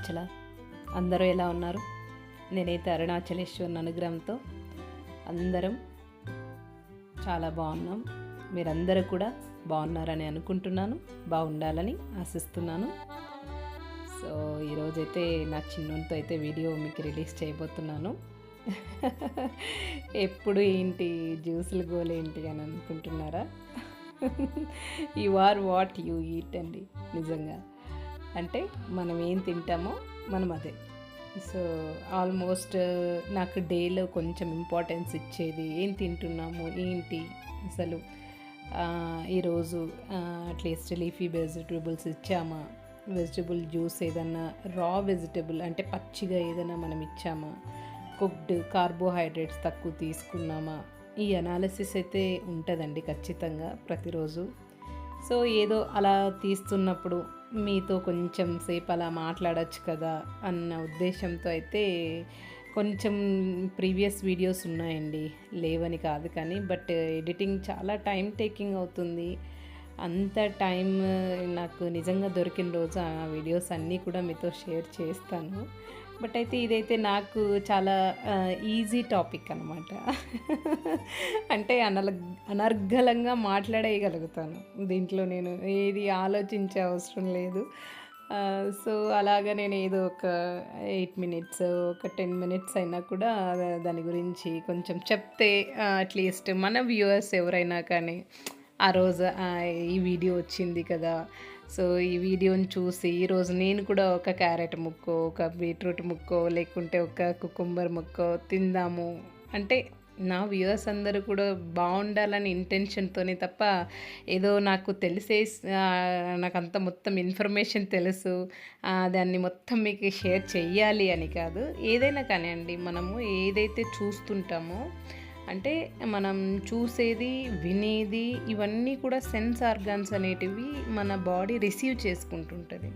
అరుణాచల. అందరూ ఎలా ఉన్నారు? నేనైతే అరుణాచలేశ్వరుని అనుగ్రహంతో అందరం చాలా బాగున్నాం. మీరందరూ కూడా బాగున్నారని అనుకుంటున్నాను బాగుండాలని ఆశిస్తున్నాను. సో ఈరోజైతే నా చిన్నతో అయితే వీడియో మీకు రిలీజ్ చేయబోతున్నాను. ఎప్పుడు ఏంటి జ్యూసులు గోలేంటి అని అనుకుంటున్నారా? You are what you eat అండి నిజంగా. అంటే మనం ఏం తింటామో మనం అదే. సో ఆల్మోస్ట్ నాకు డేలో కొంచెం ఇంపార్టెన్స్ ఇచ్చేది ఏం తింటున్నాము ఏంటి అసలు? ఈరోజు అట్లీస్ట్ లీఫీ వెజిటబుల్స్ ఇచ్చామా? వెజిటబుల్ జ్యూస్ ఏదన్నా రా వెజిటబుల్ అంటే పచ్చిగా ఏదైనా మనం ఇచ్చామా? కుక్డ్ కార్బోహైడ్రేట్స్ తక్కువ తీసుకున్నామా? ఈ అనాలిసిస్ అయితే ఉంటుందండి ఖచ్చితంగా ప్రతిరోజు. సో ఏదో అలా తీస్తున్నప్పుడు మీతో కొంచెం సేపు అలా మాట్లాడచ్చు కదా అన్న ఉద్దేశంతో అయితే కొంచెం ప్రీవియస్ వీడియోస్ ఉన్నాయండి. లేవని కాదు కానీ బట్ ఎడిటింగ్ చాలా టైం టేకింగ్ అవుతుంది. అంత టైం నాకు నిజంగా దొరికిన రోజు ఆ వీడియోస్ అన్నీ కూడా మీతో షేర్ చేస్తాను. బట్ అయితే ఇదైతే నాకు చాలా ఈజీ టాపిక్ అనమాట అంటే అనల అనర్గళంగా మాట్లాడేయగలుగుతాను. దీంట్లో నేను ఏది ఆలోచించే అవసరం లేదు. సో అలాగా నేను ఏదో ఒక ఎయిట్ మినిట్స్ ఒక టెన్ మినిట్స్ అయినా కూడా దాని గురించి కొంచెం చెప్తే అట్లీస్ట్ మన వ్యూవర్స్ ఎవరైనా కానీ ఆ రోజు ఈ వీడియో వచ్చింది కదా సో ఈ వీడియోని చూసి ఈరోజు నేను కూడా ఒక క్యారెట్ ముక్కో ఒక బీట్రూట్ ముక్కో లేకుంటే ఒక కుకుంబర్ ముక్కో తిందాము. అంటే నా వ్యూవర్స్ అందరూ కూడా బాగుండాలని ఇంటెన్షన్తోనే తప్ప ఏదో నాకు తెలిసే నాకు అంత మొత్తం ఇన్ఫర్మేషన్ తెలుసు దాన్ని మొత్తం మీకు షేర్ చెయ్యాలి అని కాదు. ఏదైనా కానివ్వండి మనము ఏదైతే చూస్తుంటామో అంటే మనం చూసేది వినేది ఇవన్నీ కూడా సెన్స్ ఆర్గాన్స్ అనేటివి మన బాడీ రిసీవ్ చేసుకుంటుంటుంది.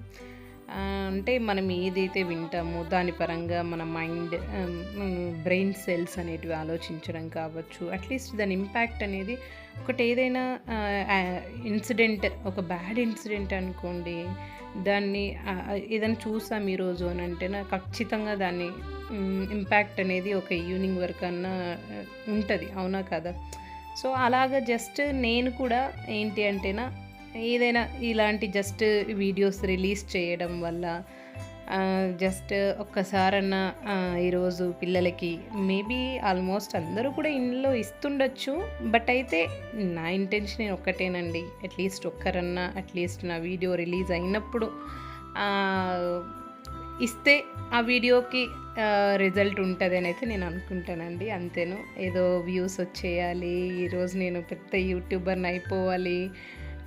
అంటే మనం ఏదైతే వింటామో దాని పరంగా మన మైండ్ బ్రెయిన్ సెల్స్ అనేటివి ఆలోచించడం కావచ్చు అట్లీస్ట్ దాని ఇంపాక్ట్ అనేది ఒకటి ఏదైనా ఇన్సిడెంట్ ఒక బ్యాడ్ ఇన్సిడెంట్ అనుకోండి దాన్ని ఏదైనా చూసాం ఈరోజు అని అంటే నాకు ఖచ్చితంగా దాన్ని ఇంపాక్ట్ అనేది ఒక ఈవినింగ్ వరకు అన్నా ఉంటుంది అవునా కదా? సో అలాగా జస్ట్ నేను కూడా ఏంటి అంటేనా ఏదైనా ఇలాంటి జస్ట్ వీడియోస్ రిలీజ్ చేయడం వల్ల జస్ట్ ఒక్కసారన్నా ఈరోజు పిల్లలకి మేబీ ఆల్మోస్ట్ అందరూ కూడా ఇంట్లో ఇస్తుండొచ్చు. బట్ అయితే నా ఇంటెన్షన్ ఒక్కటేనండి. అట్లీస్ట్ ఒక్కరన్నా అట్లీస్ట్ నా వీడియో రిలీజ్ అయినప్పుడు ఇస్తే ఆ వీడియోకి రిజల్ట్ ఉంటుంది అని అయితే నేను అనుకుంటానండి. అంతేను. ఏదో వ్యూస్ వచ్చేయాలి ఈరోజు నేను పెద్ద యూట్యూబర్ని అయిపోవాలి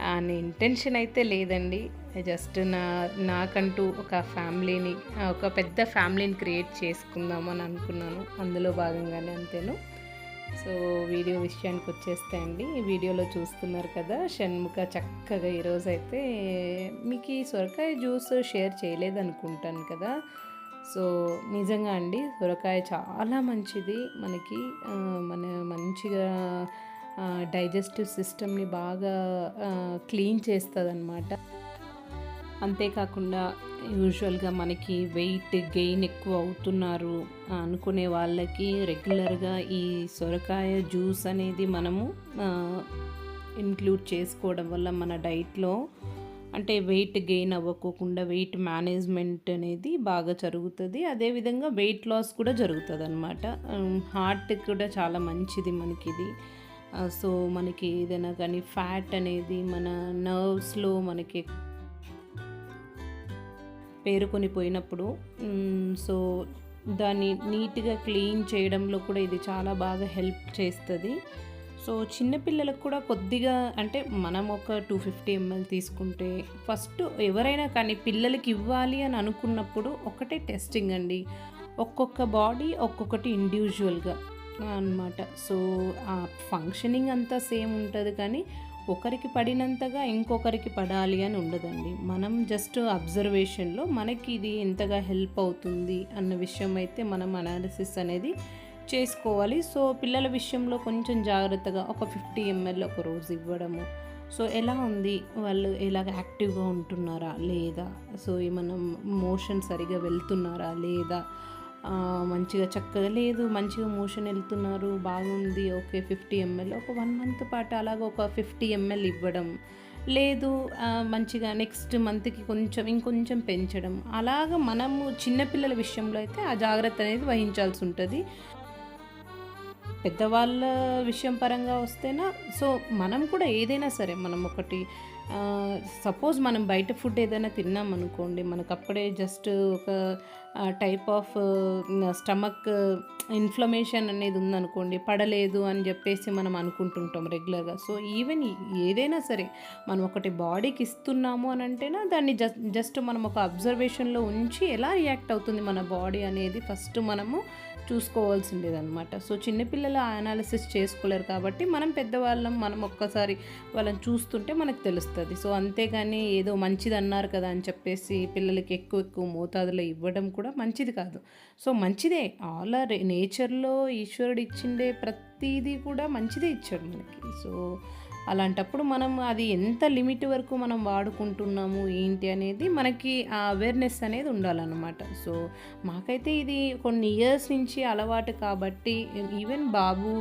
అనే ఇంటెన్షన్ అయితే లేదండి. జస్ట్ నా నాకంటూ ఒక ఫ్యామిలీని ఒక పెద్ద ఫ్యామిలీని క్రియేట్ చేసుకుందామని అనుకున్నాను. అందులో భాగంగానే అంతేను. సో వీడియో విషయానికి వచ్చేస్తే అండి ఈ వీడియోలో చూస్తున్నారు కదా షణ్ముఖ చక్కగా ఈరోజు అయితే మీకు ఈ సొరకాయ జ్యూస్ షేర్ చేయలేదు అనుకుంటాను కదా. సో నిజంగా అండి సొరకాయ చాలా మంచిది. మనకి మన మంచిగా డైజెస్టివ్ సిస్టమ్ని బాగా క్లీన్ చేస్తుంది అనమాట అంతేకాకుండా యూజువల్గా మనకి వెయిట్ గెయిన్ ఎక్కువ అవుతున్నారు అనుకునే వాళ్ళకి రెగ్యులర్గా ఈ సొరకాయ జ్యూస్ అనేది మనము ఇంక్లూడ్ చేసుకోవడం వల్ల మన డైట్లో అంటే వెయిట్ గెయిన్ అవ్వకోకుండా వెయిట్ మేనేజ్మెంట్ అనేది బాగా జరుగుతుంది. అదేవిధంగా వెయిట్ లాస్ కూడా జరుగుతుంది అనమాట హార్ట్ కూడా చాలా మంచిది మనకి ఇది సో మనకి ఏదైనా కానీ ఫ్యాట్ అనేది మన నర్వ్స్లో మనకి పేరుకొని పోయినప్పుడు సో దాన్ని నీట్గా క్లీన్ చేయడంలో కూడా ఇది చాలా బాగా హెల్ప్ చేస్తుంది. సో చిన్నపిల్లలకు కూడా కొద్దిగా అంటే మనం ఒక టూ ఫిఫ్టీ ఎంఎల్ తీసుకుంటే ఫస్ట్ ఎవరైనా కానీ పిల్లలకి ఇవ్వాలి అని అనుకున్నప్పుడు ఒకటే టెస్టింగ్ అండి. ఒక్కొక్క బాడీ ఒక్కొక్కటి ఇండివిజువల్గా. అన్నమాట. సో ఆ ఫంక్షనింగ్ అంతా సేమ్ ఉంటుంది కానీ ఒకరికి పడినంతగా ఇంకొకరికి పడాలి అని ఉండదండి. మనం జస్ట్ అబ్జర్వేషన్లో మనకి ఇది ఎంతగా హెల్ప్ అవుతుంది అన్న విషయం అయితే మనం అనాలిసిస్ అనేది చేసుకోవాలి. సో పిల్లల విషయంలో కొంచెం జాగ్రత్తగా ఒక ఫిఫ్టీ ఎంఎల్ ఒక రోజు ఇవ్వడము. సో ఎలా ఉంది? వాళ్ళు ఎలాగ యాక్టివ్గా ఉంటున్నారా? లేదా? సో ఏమన్నా మోషన్ సరిగా వెళ్తున్నారా? లేదా? మంచిగా చక్కగా లేదు మంచిగా మోషన్ వెళ్తున్నారు బాగుంది ఓకే ఫిఫ్టీ ఎంఎల్ ఒక వన్ మంత్ పాటు అలాగ ఒక ఫిఫ్టీ ఎంఎల్ ఇవ్వడం. లేదు మంచిగా నెక్స్ట్ మంత్కి కొంచెం ఇంకొంచెం పెంచడం. అలాగ మనము చిన్నపిల్లల విషయంలో అయితే ఆ జాగ్రత్త అనేది వహించాల్సి ఉంటుంది. పెద్దవాళ్ళ విషయం పరంగా వస్తేనా? సో మనం కూడా ఏదైనా సరే మనం ఒకటి సపోజ్ మనం బయట ఫుడ్ ఏదైనా తిన్నాం అనుకోండి మనకు అప్పుడే జస్ట్ ఒక టైప్ ఆఫ్ స్టమక్ ఇన్ఫ్లమేషన్ అనేది ఉందనుకోండి పడలేదు అని చెప్పేసి మనం అనుకుంటుంటాం రెగ్యులర్గా సో ఈవెన్ ఏదైనా సరే మనం ఒకటి బాడీకి ఇస్తున్నాము అని అంటేనా దాన్ని జస్ట్ జస్ట్ మనం ఒక అబ్జర్వేషన్లో ఉంచి ఎలా రియాక్ట్ అవుతుంది మన బాడీ అనేది ఫస్ట్ మనము చూసుకోవాల్సిందేదనమాట సో చిన్నపిల్లలు అనాలిసిస్ చేసుకోలేరు కాబట్టి మనం పెద్దవాళ్ళం మనం ఒక్కసారి వాళ్ళని చూస్తుంటే మనకు తెలుస్తుంది. సో అంతేగాని ఏదో మంచిది అన్నారు కదా అని చెప్పేసి పిల్లలకి ఎక్కువ ఎక్కువ మోతాదులో ఇవ్వడం కూడా మంచిది కాదు. సో మంచిదే. ఆల్ ఆర్ నేచర్లో ఈశ్వరుడు ఇచ్చిండే ప్రతిదీ కూడా మంచిదే ఇచ్చాడు మనకి. సో అలాంటప్పుడు మనం అది ఎంత లిమిట్ వరకు మనం వాడుకుంటున్నాము ఏంటి అనేది మనకి ఆ అవేర్నెస్ అనేది ఉండాలన్నమాట. సో మాకైతే ఇది కొన్ని ఇయర్స్ నుంచి అలవాటు కాబట్టి ఈవెన్ బాబు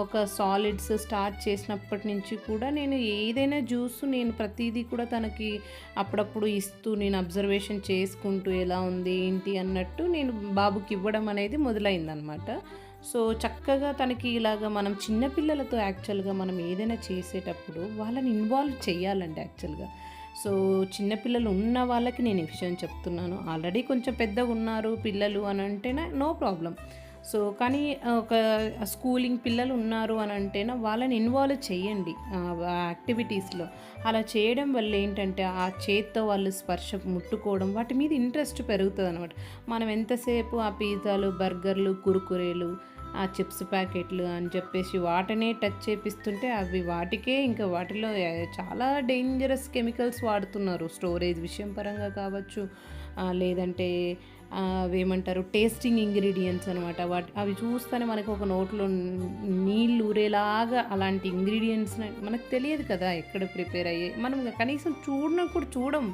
ఒక సాలిడ్స్ స్టార్ట్ చేసినప్పటి నుంచి కూడా నేను ఏదైనా జ్యూస్ నేను ప్రతిదీ కూడా తనకి అప్పుడప్పుడు ఇస్తూ నేను అబ్జర్వేషన్ చేసుకుంటూ ఎలా ఉంది ఏంటి అన్నట్టు నేను బాబుకి ఇవ్వడం అనేది మొదలైందనమాట సో చక్కగా తనకి ఇలాగ మనం చిన్నపిల్లలతో యాక్చువల్గా మనం ఏదైనా చేసేటప్పుడు వాళ్ళని ఇన్వాల్వ్ చేయాలండి యాక్చువల్గా సో చిన్నపిల్లలు ఉన్న వాళ్ళకి నేను ఈ విషయం చెప్తున్నాను. ఆల్రెడీ కొంచెం పెద్దగా ఉన్నారు పిల్లలు అని అంటేనే నో ప్రాబ్లం సో కానీ ఒక స్కూలింగ్ పిల్లలు ఉన్నారు అని అంటేనా వాళ్ళని ఇన్వాల్వ్ చేయండి. యాక్టివిటీస్లో అలా చేయడం వల్ల ఏంటంటే ఆ చేత్తో వాళ్ళు స్పర్శ ముట్టుకోవడం వాటి మీద ఇంట్రెస్ట్ పెరుగుతుంది అనమాట మనం ఎంతసేపు ఆ పిజ్జాలు బర్గర్లు కురుకురేలు ఆ చిప్స్ ప్యాకెట్లు అని చెప్పేసి వాటినే టచ్ చేపిస్తుంటే అవి వాటికే ఇంకా వాటిలో చాలా డేంజరస్ కెమికల్స్ వాడుతున్నారు. స్టోరేజ్ విషయం పరంగా కావచ్చు లేదంటే ఏమంటారు టేస్టింగ్ ఇంగ్రీడియంట్స్ అనమాట వాటి అవి చూస్తేనే మనకు ఒక నోట్లో నీళ్ళు ఊరేలాగా అలాంటి ఇంగ్రీడియంట్స్ మనకు తెలియదు కదా ఎక్కడ ప్రిపేర్ అయ్యాయి మనం కనీసం చూడడం కూడా చూడం.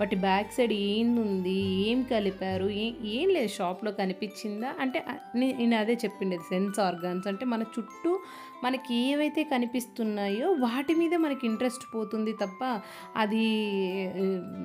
వాటి బ్యాక్ సైడ్ ఏంది ఏం కలిపారు ఏ ఏం లేదు షాప్లో కనిపించిందా? అంటే నేను అదే చెప్పిండేది సెన్స్ ఆర్గాన్స్ అంటే మన చుట్టూ మనకి ఏవైతే కనిపిస్తున్నాయో వాటి మీద మనకి ఇంట్రెస్ట్ పోతుంది తప్ప అది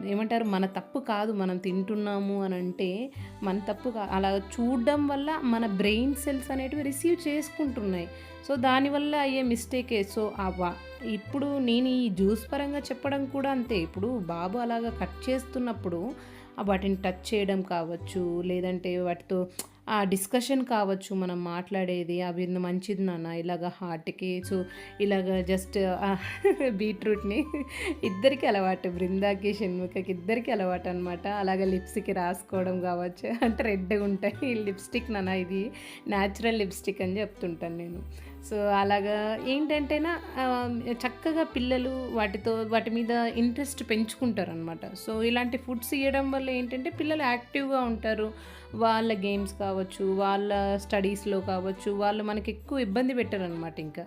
ఏమంటారు మన తప్పు కాదు మనం తింటున్నాము అని అంటే మన తప్పు కా అలా చూడడం వల్ల మన బ్రెయిన్ సెల్స్ అనేటివి రిసీవ్ చేసుకుంటున్నాయి. సో దానివల్ల అయ్యే మిస్టేకే. సో అవా ఇప్పుడు నేను ఈ జ్యూస్ పరంగా చెప్పడం కూడా అంతే. ఇప్పుడు బాబు అలాగా కట్ చేస్తున్నప్పుడు వాటిని టచ్ చేయడం కావచ్చు లేదంటే వాటితో ఆ డిస్కషన్ కావచ్చు మనం మాట్లాడేది అవి మంచిది నాన్న ఇలాగ హార్ట్కి సో ఇలాగ జస్ట్ బీట్రూట్ని ఇద్దరికి అలవాటు బృందాకి షణ్ముఖకి ఇద్దరికి అలవాటు అనమాట అలాగే లిప్స్కి రాసుకోవడం కావచ్చు. అంటే రెడ్గా ఉంటాయి. లిప్స్టిక్ నాన్న ఇది న్యాచురల్ లిప్స్టిక్ అని చెప్తుంటాను నేను. సో అలాగా ఏంటంటేనా చక్కగా పిల్లలు వాటితో వాటి మీద ఇంట్రెస్ట్ పెంచుకుంటారు అనమాట సో ఇలాంటి ఫుడ్స్ ఇవ్వడం వల్ల ఏంటంటే పిల్లలు యాక్టివ్గా ఉంటారు. వాళ్ళ గేమ్స్ కావచ్చు వాళ్ళ స్టడీస్లో కావచ్చు వాళ్ళు మనకి ఎక్కువ ఇబ్బంది పెట్టరు అనమాట ఇంకా.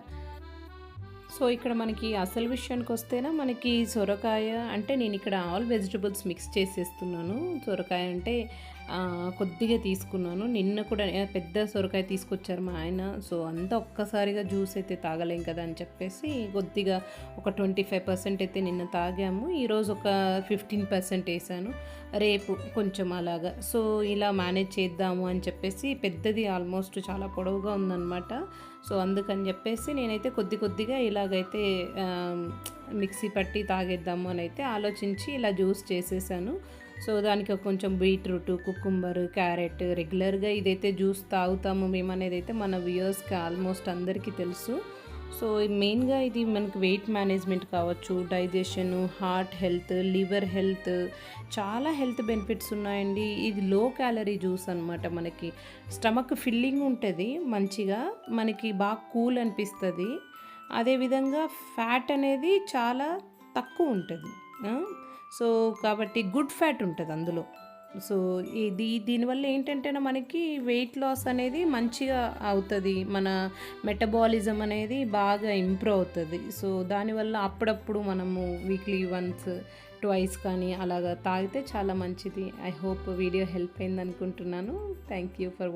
సో ఇక్కడ మనకి అసలు విషయానికి వస్తేనా మనకి సొరకాయ అంటే నేను ఇక్కడ ఆల్ వెజిటబుల్స్ మిక్స్ చేసేస్తున్నాను. సొరకాయ అంటే కొద్దిగా తీసుకున్నాను. నిన్న కూడా పెద్ద సొరకాయ తీసుకొచ్చారు మా ఆయన. సో అంతా ఒక్కసారిగా జ్యూస్ అయితే తాగలేం కదా అని చెప్పేసి కొద్దిగా ఒక ట్వంటీ ఫైవ్ పర్సెంట్ అయితే నిన్న తాగాము. ఈరోజు ఒక ఫిఫ్టీన్ పర్సెంట్ వేసాను. రేపు కొంచెం అలాగా. సో ఇలా మేనేజ్ చేద్దాము అని చెప్పేసి పెద్దది ఆల్మోస్ట్ చాలా పొడవుగా ఉందన్నమాట. సో అందుకని చెప్పేసి నేనైతే కొద్ది కొద్దిగా ఇలాగైతే మిక్సీ పట్టి తాగేద్దాము అని అయితే ఆలోచించి ఇలా జ్యూస్ చేసేసాను. సో దానికి కొంచెం బీట్రూట్ కుకుంబర్ క్యారెట్ రెగ్యులర్గా ఇదైతే జ్యూస్ తాగుతాము మేము అనేది అయితే మన వ్యూయర్స్కి ఆల్మోస్ట్ అందరికీ తెలుసు. సో మెయిన్గా ఇది మనకి వెయిట్ మేనేజ్మెంట్ కావచ్చు digestion heart health liver health చాలా హెల్త్ బెనిఫిట్స్ ఉన్నాయండి. ఇది లో క్యాలరీ జ్యూస్ అనమాట మనకి. స్టమక్ ఫిల్లింగ్ ఉంటుంది మంచిగా మనకి బాగా కూల్ అనిపిస్తుంది. అదేవిధంగా ఫ్యాట్ అనేది చాలా తక్కువ ఉంటుంది. సో కాబట్టి గుడ్ ఫ్యాట్ ఉంటుంది అందులో. సో ఇది దీనివల్ల ఏంటంటే మనకి వెయిట్ లాస్ అనేది మంచిగా అవుతుంది మన మెటబాలిజం అనేది బాగా ఇంప్రూవ్ అవుతుంది. సో దానివల్ల అప్పుడప్పుడు మనము వీక్లీ వన్స్ ట్వైస్ కానీ అలాగా తాగితే చాలా మంచిది. ఐ హోప్ వీడియో హెల్ప్ అయింది అనుకుంటున్నాను థ్యాంక్ యూ ఫర్ వాచ్